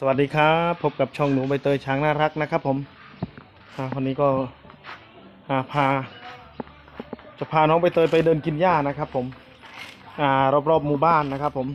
สวัสดีครับพบกับช่องหนูใบเตยช้างน่ารักนะครับ ผมอ่าวันนี้ก็าพา จะพาน้องใบเตยไปเดินกินหญ้านะครับ ผมอ่ารอบๆหมู่บ้านนะครับ ผม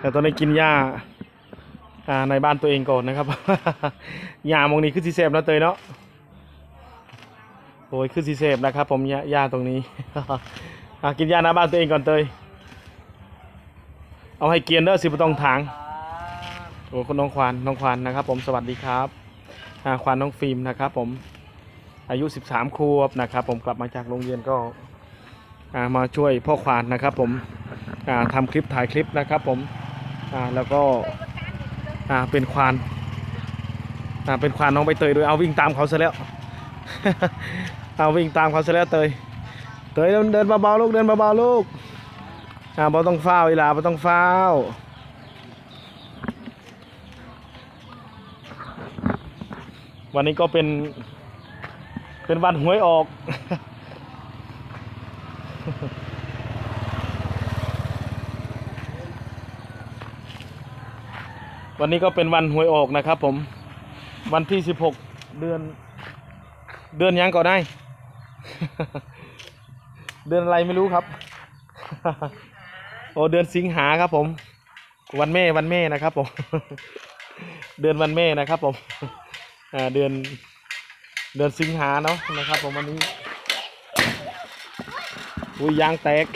แต่ตอนนี้กินหญ้าในบ้านตัวเองก่อนนะครับหญ้ามองนี้คือสีเสพนะเตยเนาะโอ้ยคือสีเสพนะครับ ผมหญ้าตรงนี้กินหญ้าหน้าบ้านตัวเองก่อนเตย เอาให้เกียนเด้อสิบต้องถางโอ้คุณน้องควานน้องควานนะครับ ผมสวัสดีครับอ่าควานน้องฟิล์มนะครับ ผมอายุ 13ขวบนะครับ ผมกลับมาจากโรงเรียนก็อ่ามาช่วยพ่อควานนะครับ ผมอ่าทำคลิปถ่ายคลิปนะครับ ผมอ่าแล้วก็อ่าเป็นควานอ่าเป็นควานน้องใบเตยด้วยเอาวิ่งตามเขาซะแล้วเอาวิ่งตามเขาซะแล้วเตยเตยเดินเดินเบาๆลูกเดินเบาๆลูก อ่าบ่ต้องเฝ้าวอีหลาบ่ต้องเฝ้าวันนี้ก็เป็นเป็นวันหวยออก วันนี้ก็เป็นวันหวยออกนะครับผม วันที่สิบหกเดือน เดือนยังก็ได้ เดือนอะไรไม่รู้ครับ โอ้เดือนสิงหาครับผม วันแม่วันแม่นะครับผม เดือนวันแม่นะครับผมอ่าเดือนเดือนสิงหาเนาะนะครับ ผมวันนี้อุ้ยยางแตก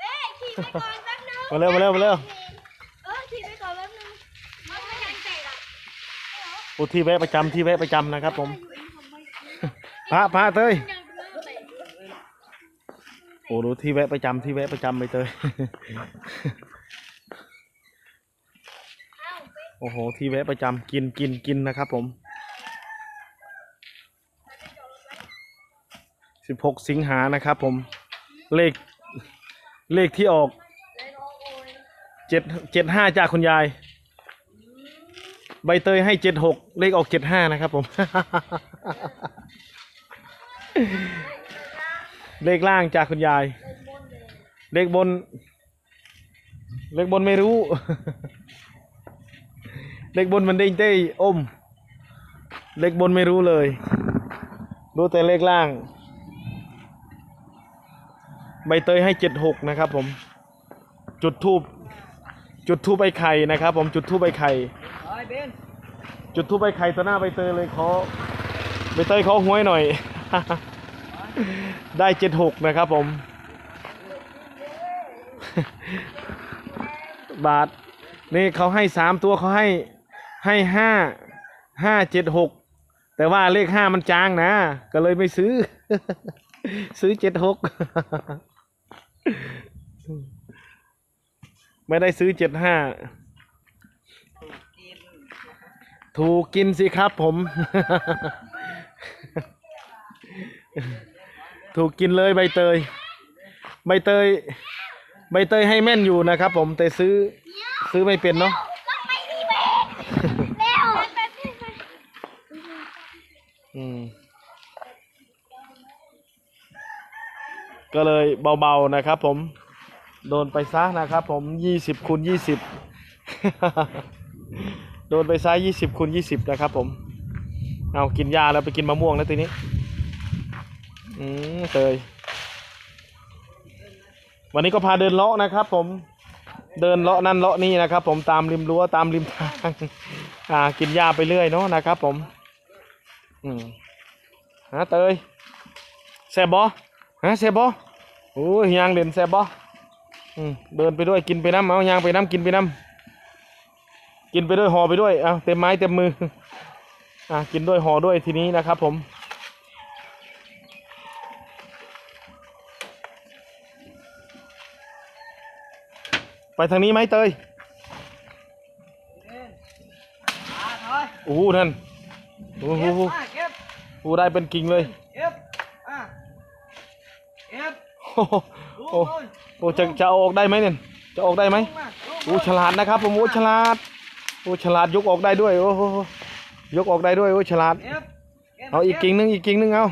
เอ้ยขี่ไปก่อนแป๊บนึงมาเร็วมาเร็วมาเร็วเออขี่ไปก่อนแป๊บนึงมันไม่ยังเตะหรอกโอ้ที่แวะประจำที่แวะประจำนะครับ ผมพระพระเต้ยยังไม่เตะโอ้ดูที่แวะประจำที่แวะประจำไปเตยโอ้โห ที่แวะประจำกินกินกินนะครับผมสิบหกสิงหานะครับผม เลข เลขที่ออกเจ็ดเจ็ดห้าจากคุณยาย ใบเตยให้เจ็ดหกเลขออกเจ็ดห้านะครับผม เลขล่างจากคุณยาย เลขบน เลขบนไม่รู้ เลขบนมันเด้งเต้อม เลขบนไม่รู้เลย รู้แต่เลขล่าง ใบเตยให้เจ็ดหกนะครับผม จุดทูบจุดทูบใบไข่นะครับผมจุดทูบใบไข่ จุดทูบใบไข่ต่อหน้าใบเตยเลยขอใบเตยขอหวยหน่อย ได้เจ็ดหกนะครับผม บาท นี่เขาให้สามตัวเขาให้ให้ห้าห้าเจ็ดหกแต่ว่าเลขห้ามันจางนะ ก็เลยไม่ซื้อ ซื้อเจ็ดหกไม่ได้ซื้อเจ็ดห้าถูกกินสิครับผม ถูกกินเลยใบเตย ใบเตย ใบเตยให้แม่นอยู่นะครับ ผมแต่ซื้อซื้อไม่เป็นเนาะก็ไปที่เบรกเร็วแป๊บนึงอืมก็เลยเบาๆนะครับ ผม โดนไปซะนะครับ ผมยี่สิบคูณยี่สิบโดนไปซะยี่สิบคูณยี่สิบนะครับ ผม เอากินยาแล้วไปกินมะม่วงแล้วทีนี้ อืมเตยวันนี้ก็พาเดินเลาะนะครับ ผม เดินเลาะนั่นเลาะนี่นะครับ ผมตามริมรั้วตามริมทาง อ่า กินหญ้าไปเรื่อยเนาะนะครับ ผม อืมฮะเตยแซบบอฮะแซบบอโอ้ยยางเด่นแซบบออืมเดินไปด้วยกินไปน้ำเอายางไปน้ำกินไปน้ำกินไปด้วยห่อไปด้วยเอาเต็มไม้เต็มมืออ่ากินด้วยห่อด้วยทีนี้นะครับ ผม ไปทางนี้ไหมเตยโอ้โหนั่นโอ้โหโอ้ได้เป็นกิ่งเลยโอ้โหโอ้จะจะออกได้ไหมเนี่ยจะออกได้ไหมโอ้ฉลาดนะครับผมโอ้ฉลาดโอ้ฉลาดยกออกได้ด้วยโอ้โหยกออกได้ด้วยโอ้ฉลาดเอาอีกกิ่งหนึงอีกกิ่งหนึงเอา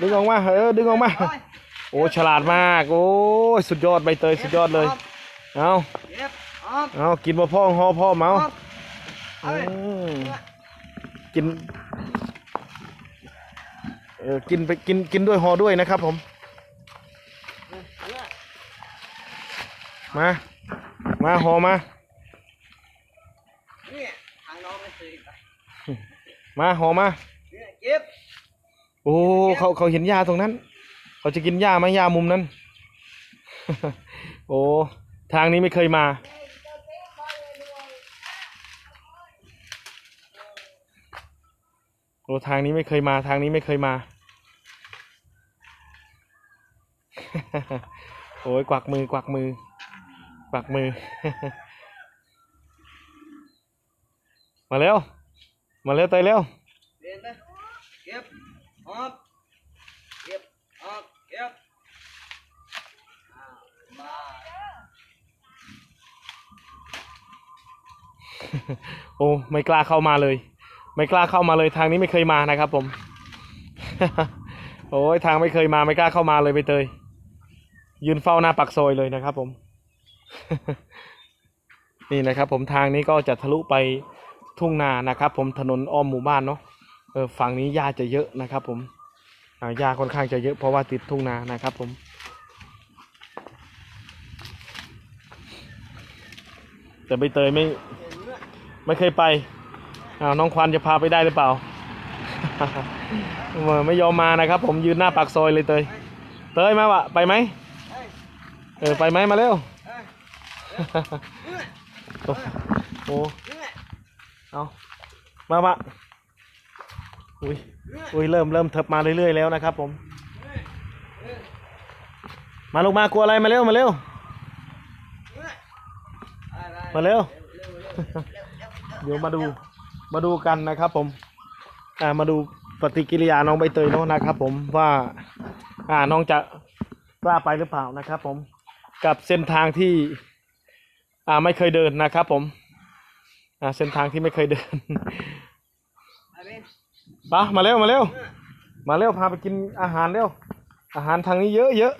ดึงออกมาเออดึงออกมาโอ้ฉลาดมากโอ้สุดยอดใบเตยสุดยอดเลย เอาเก็บออกเอากินมาพ่องหอพ่อเมาออกเอาอืมกินเออกินไปกินกินด้วยหอด้วยนะครับ ผม มา มาหอมาเนี่ยทางน้องไม่เคยไปมาหอมา เนี่ยเก็บโอ้เขาเขาเห็นยาตรงนั้น เขาจะกินหญ้าไหมหญ้ามุมนั้น โอ้ ทางนี้ไม่เคยมา โอ้ทางนี้ไม่เคยมา ทางนี้ไม่เคยมา โอ้ยกวักมือกวักมือกวักมือ มาเร็ว มาเร็วเตยเร็ว เดินไปเก็บออกเก็บออกเก็บอ่ามา โอ้ไม่กล้าเข้ามาเลย ไม่กล้าเข้ามาเลยทางนี้ไม่เคยมานะครับ ผม โอ้ยทางไม่เคยมาไม่กล้าเข้ามาเลยใบเตย ยืนเฝ้าหน้าปักซอยเลยนะครับ ผม นี่นะครับ ผมทางนี้ก็จะทะลุไปทุ่งนานะครับ ผมถนนอ้อมหมู่บ้านเนาะเออฝั่งนี้หญ้าจะเยอะนะครับ ผมหญ้าค่อนข้างจะเยอะเพราะว่าติดทุ่งนานะครับ ผมแต่ใบเตยไม่ ไหมไม่เคยไปอ้าวน้องควันจะพาไปได้หรือเปล่าเออไม่ยอมมานะครับ ผมยืนหน้าปากซอยเลยเตย เตยมาวะไปไหมเฮ้ยเออไปไหมมาเร็วเฮ้ยโอ้โหเนี่ยเอามาวะอุ้ยอุ้ยเริ่มเริ่มเถิบมาเรื่อยๆแล้วนะครับ ผม มาลูกมากลัวอะไรมาเร็วมาเร็วไปไปมาเร็ว เร็วเร็วเดี๋ยวมาดูมาดูกันนะครับผมอ่ามาดูปฏิกิริยาน้องใบเตยเนาะนะครับ ผมว่าอ่าน้องจะกล้าไปหรือเปล่านะครับ ผมกับเส้นทางที่อ่าไม่เคยเดินนะครับ ผมอ่าเส้นทางที่ไม่เคยเดินไปเป็นปะมาเร็วมาเร็วมาเร็วพาไปกินอาหารเร็วอาหารทางนี้เยอะเยอะ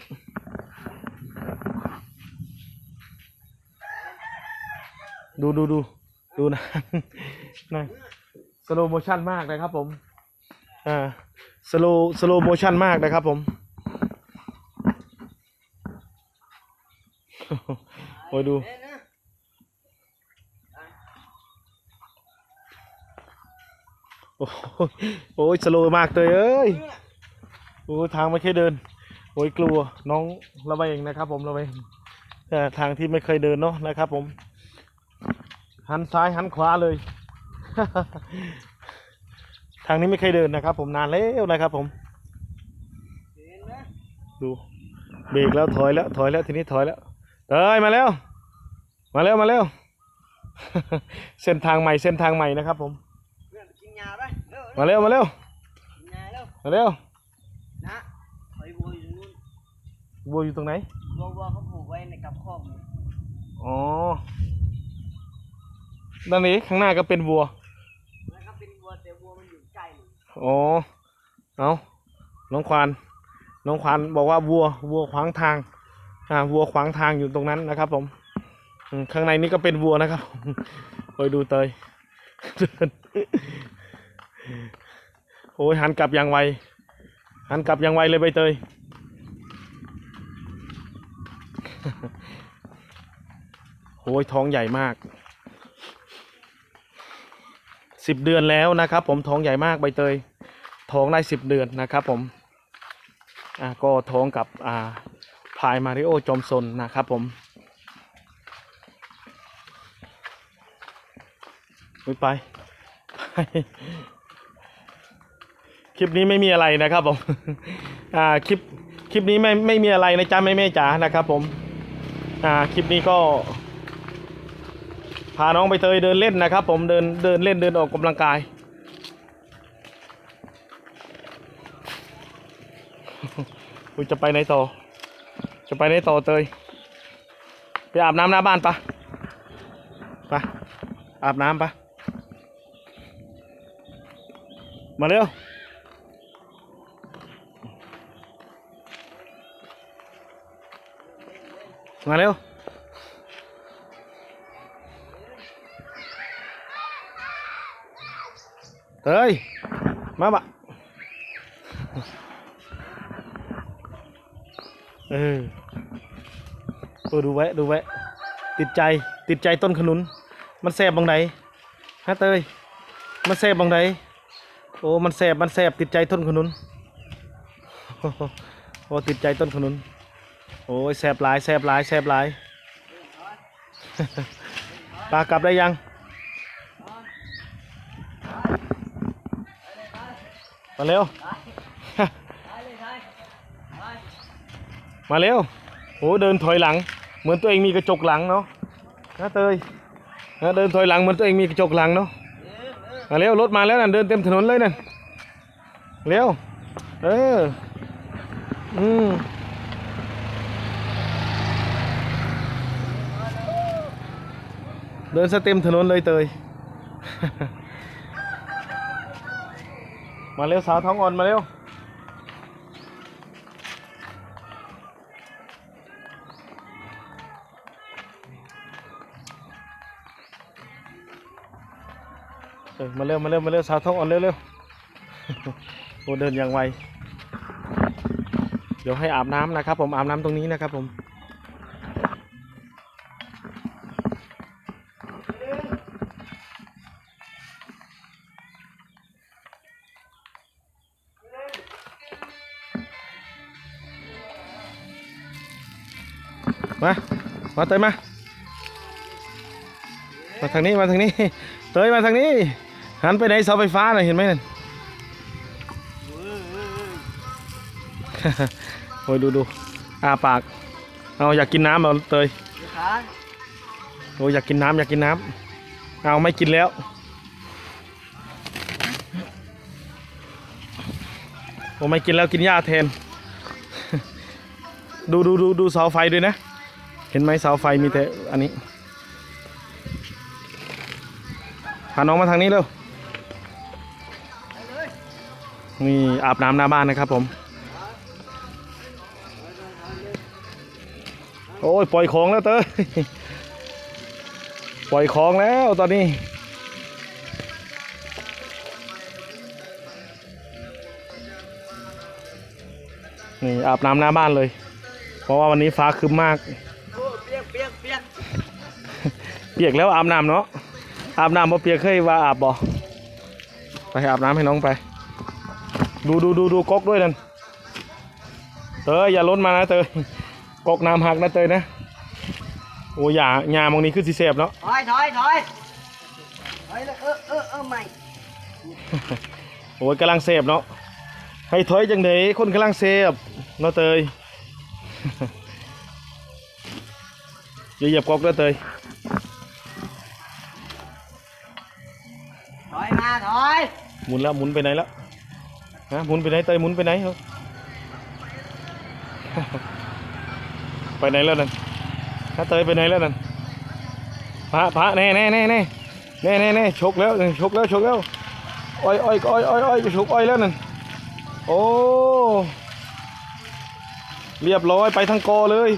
ดูดูดู ดูนะนะสโลโมชั่นมากนะครับผมอ่าสโลสโลโมชั่นมากนะครับผมโอ้ยดูโอ้โหโอ้ยสโลมากเลยเอ้ยโอ้ทางไม่เคยเดินโอ้ยกลัวน้องระแวงนะครับ ผมระแวงเอ่อทางที่ไม่เคยเดินเนาะนะครับ ผม หันซ้ายหันขวาเลย ทางนี้ไม่เคยเดินนะครับ ผมนานแล้วนะครับผมเห็นไหมดูเบรกแล้วถอยแล้ว ถอยแล้วทีนี้ถอยแล้วเอ้ยมาแล้ว มาเร็วมาเร็วเส้นทางใหม่เส้นทางใหม่นะครับ ผมเพื่อนกินยาไปเร็วมาเร็วมาเร็วกินยาเร็วมาเร็วนะไปบัวอยู่ตรงนู้นวัวอยู่ตรงไหนบัวบัวเขาผูกไว้ในกับคอกนี่อ๋อ ด้านนี้ข้างหน้าก็เป็นวัวแล้วก็เป็นบัวแต่บัวมันอยู่ใกล้นี่อ๋อเอาน้องควานน้องควานบอกว่าวัววัวขวางทางอ่าวัวขวางทางอยู่ตรงนั้นนะครับ ผมอืมข้างในนี้ก็เป็นวัวนะครับคอยดูเตยเดินโอ้ยหันกลับอย่างไวหันกลับอย่างไวเลยใบเตยโอ้ยท้องใหญ่มาก สิบเดือนแล้วนะครับผมท้องใหญ่มากใบเตยท้องได้สิบเดือนนะครับผมอ่าก็ท้องกับอ่าพายมาริโอจอมซนนะครับผมไปไปคลิปนี้ไม่มีอะไรนะครับผมอ่าคลิปคลิปนี้ไม่ไม่มีอะไรนะจ๊ะแม่แม่จ๋านะครับผมอ่าคลิปนี้ก็าน้องไปเตยเดินเล่นนะครับ ผมเดินเดินเล่นเดินออกกำลังกาย คุณจะไปไหนต่อ จะไปไหนต่อเตย ไปอาบน้ำหน้าบ้านปะไปอาบน้ำปะมาเร็วมาเร็ว เฮ้ย มาบะเออเออดูไว้ดูไว้ ติดใจติดใจต้นขนุน มันแสบบังไหนฮะเตยมันแสบบังไหนโอ้มันแสบมันแสบติดใจต้นขนุนโอ้โหโอ้ติดใจต้นขนุน โอ้ยแสบหลายแสบหลายแสบหลายปลากลับได้ยัง มาเร็วได้เลยได้ไปมาเร็วโอ้เดินถอยหลัง เหมือนตัวเองมีกระจกหลังเนาะนะเตยนะเดินถอยหลังเหมือนตัวเองมีกระจกหลังเนาะเออเออมาเร็วรถมาแล้วนั่นเดินเต็มถนนเลยนั่นเร็วเอออืมเดินซะเต็มถนนเลยเตย มาเร็วสาวท้องอ่อนมาเร็วเออมาเร็วมาเร็วมาเร็วสาวท้องอ่อนเร็วเร็วโอ้เดินอย่างไวเดี๋ยวให้อาบน้ำนะครับ ผมอาบน้ำตรงนี้นะครับผม มา มาเตยมา มาทางนี้มาทางนี้ เตยมาทางนี้ หันไปไหนเสาไฟฟ้าน่ะเห็นไหมนั่นโอ้ยดูดูอาปาก เอาอยากกินน้ำเอาเตยโอ้ยอยากกินน้ำอยากกินน้ำเอาไม่กินแล้วโอ้ไม่กินแล้วกินหญ้าแทน ดูดูดูดูเสาไฟด้วยนะ เห็นไหมเสาไฟมีแต่อันนี้พาน้องมาทางนี้เร็วนี่อาบน้ำหน้าบ้านนะครับผม โอ้ยปล่อยของแล้วเต้ยปล่อยของแล้วตอนนี้นี่อาบน้ำหน้าบ้านเลย เพราะว่าวันนี้ฟ้าครึ้มมาก ปียกแล้วอาบน้ำเนาะอาบน้ำบ่เปียกเคยว่าอาบบ่ไปอาบน้ำให้น้องไป ดูดูดูดูก๊อกด้วยนั่นเตยอย่าล้นมานะเตยก๊อกน้ำหักนะเตยนะโอ้ยอย่าหญ้ามองนี้คือสิเสบเนาะถอยถอยถอยถอยเลยเออเออเออใหม่โอ้ยกำลังเสพเนาะให้ถอยจังเดคนกำลังเสพเนาะเตยอย่าเหยียบก๊อกเด้อเตย ถอยมาถอย หมุนแล้วหมุนไปไหนแล้วฮะหมุนไปไหนเตยหมุนไปไหนเนาะไปไหนแล้วนั่นฮะเตยไปไหนแล้วนั่นพระพระแน่แน่แน่แน่แน่แน่แน่ชกแล้วชกแล้วชกแล้วอ้อยอ้อยอ้อยอ้อยอ้อยชกอ้อยแล้วนั่นโอ้เรียบร้อยไปทั้งกอเลย